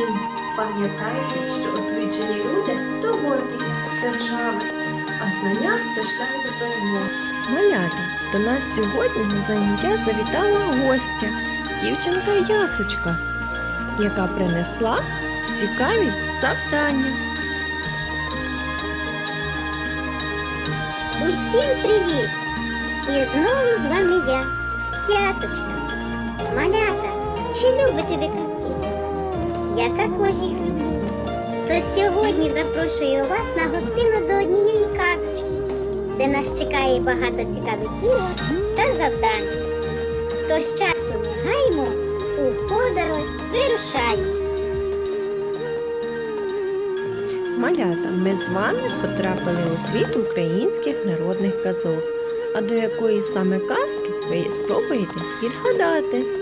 українці, пам'ятайте, що освічені люди то гордість держави, а знання це шлях до перемоги. Малята, до нас сьогодні на заняття завітала гостя, дівчинка Ясочка, яка принесла цікаві завдання. Усім привіт! І знову з вами я, Ясочка. Малята, чи любите ви казки? Я також їх люблю. То сьогодні запрошую вас на гостину до однієї казочки, де нас чекає багато цікавих ігор та завдань. Тож часу не гаймо, у подорож вирушаємо. Малята, ми з вами потрапили у світ українських народних казок. А до якої саме казки ви спробуєте відгадати?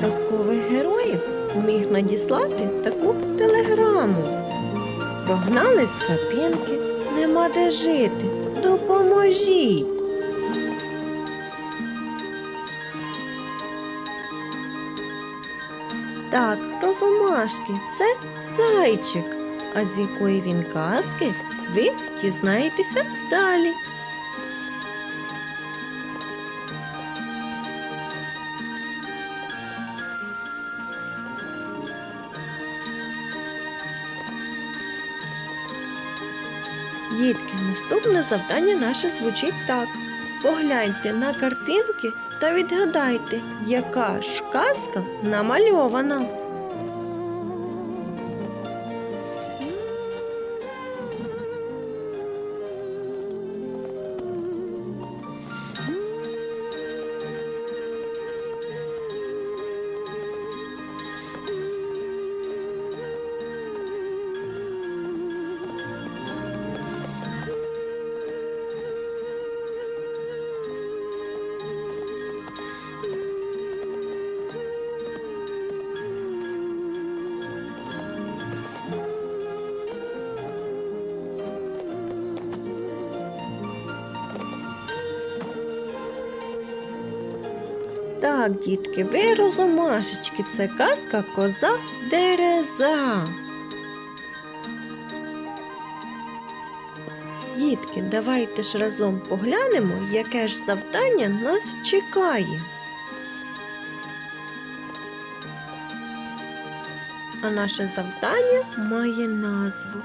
Казкових героїв міг надіслати таку телеграму? Прогнали з хатинки, нема де жити. Допоможіть! Так, розумашки, це зайчик. А з якої він казки ви дізнаєтеся далі. Дітки, наступне завдання наше звучить так. Погляньте на картинки та відгадайте, яка ж казка намальована. Так, дітки, ви розумашечки, це казка коза дереза. Дітки, давайте ж разом поглянемо, яке ж завдання нас чекає. А наше завдання має назву.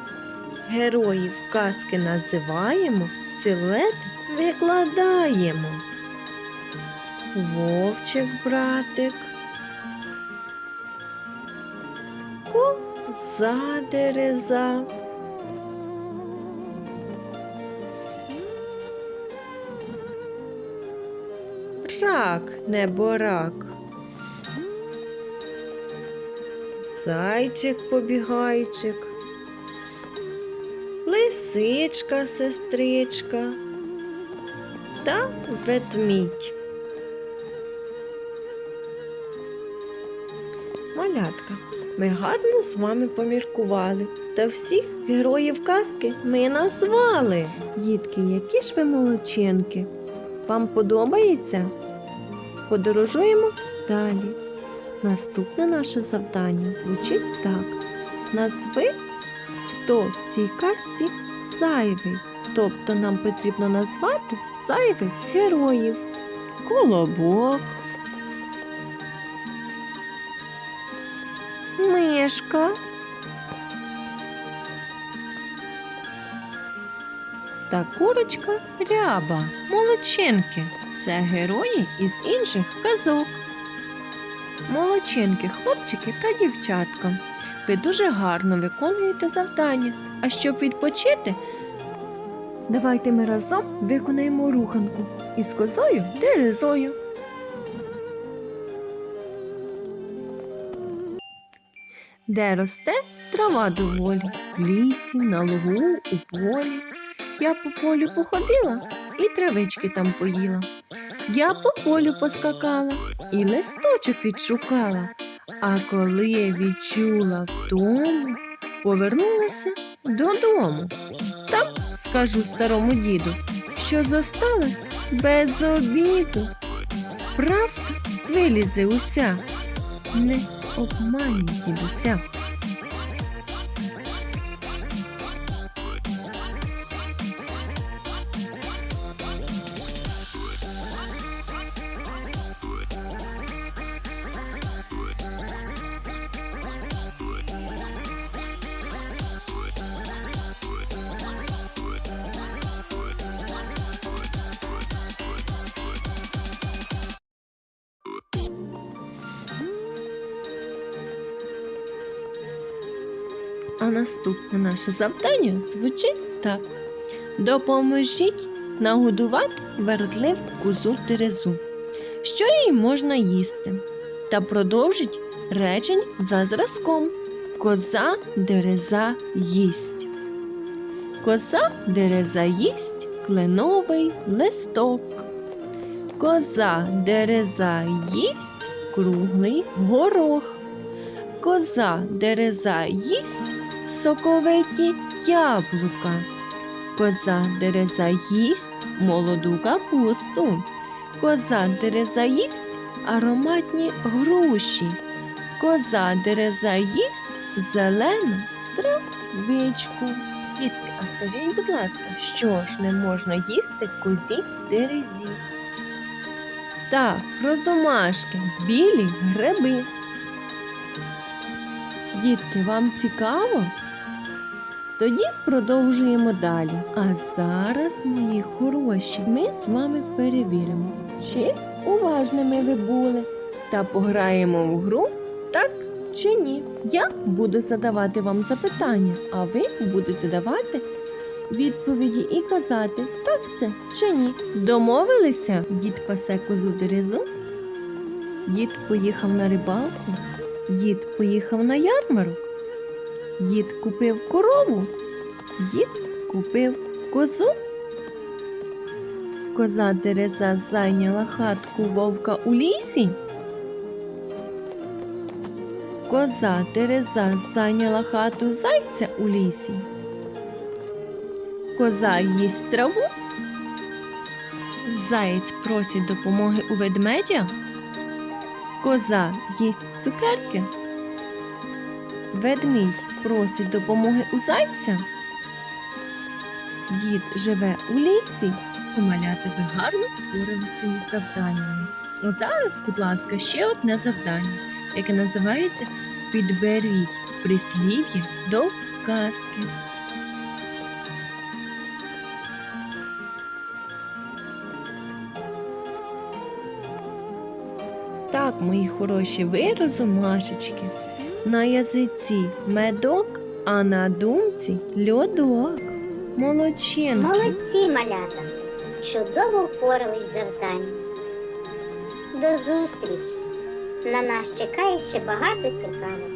Героїв казки називаємо, силуети викладаємо. Вовчик братик. Коза дереза. Рак неборак. Зайчик побігайчик. Лисичка сестричка та ведмідь. Малятка, ми гарно з вами поміркували, та всіх героїв казки ми назвали. Дітки, які ж ви молодчинки? Вам подобається? Подорожуємо далі. Наступне наше завдання звучить так: назви, хто в цій казці зайвий. Тобто нам потрібно назвати зайвих героїв. Колобок, Мишка. Та курочка ряба, молодчинки. Це герої із інших казок. Молодчинки, хлопчики та дівчатка. Ви дуже гарно виконуєте завдання. А щоб відпочити, давайте ми разом виконаємо руханку із козою дерезою. Де росте трава доволі, в лісі, на лугу, у полі. Я по полю походила і травички там поїла. Я по полю поскакала і листочок відшукала. А коли відчула втому, повернулася додому. Там скажу старому діду, що зосталась без обіду. Правда, вилізе уся. Не обманюй А наступне наше завдання звучить так: Допоможіть нагодувати вертлив козу Терезу, що їй можна їсти, та продовжить речень за зразком. Коза дереза їсть. Коза дереза їсть кленовий листок. Коза дереза їсть круглий горох. Коза дереза їсть соковиті яблука. Коза дереза їсть молоду капусту. Коза дереза їсть ароматні груші. Коза дереза їсть зелену травичку. Дітки, а скажіть, будь ласка, що ж не можна їсти козі дерезі? Так, розумашки, білі гриби. Дітки, вам цікаво? Тоді продовжуємо далі. А зараз, мої хороші, ми з вами перевіримо, чи уважними ви були та пограємо в гру так чи ні. Я буду задавати вам запитання, а ви будете давати відповіді і казати, так це чи ні. Домовилися? Дід пасе козу дерезу. Дід поїхав на рибалку. Дід поїхав на ярмарок. Дід купив корову. Дід купив козу. Коза Тереза зайняла хатку вовка у лісі. Коза Тереза зайняла хату зайця у лісі. Коза їсть траву. Заєць просить допомоги у ведмедя. Коза їсть цукерки. Ведмідь просить допомоги у зайця. Дід живе у лісі. Малята ви гарно впоралися із завданнями. А зараз, будь ласка, ще одне завдання, яке називається Підберіть прислів'я до казки. Так, мої хороші, ви розумашечки. На язиці медок, а на думці льодок. Молодчинки. Молодці, малята! Чудово впорались з завданням. До зустрічі! На нас чекає ще багато цікавого.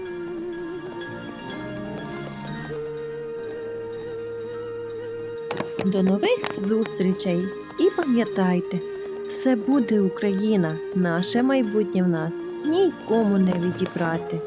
До нових зустрічей. І пам'ятайте, все буде Україна, наше майбутнє в нас нікому не відібрати.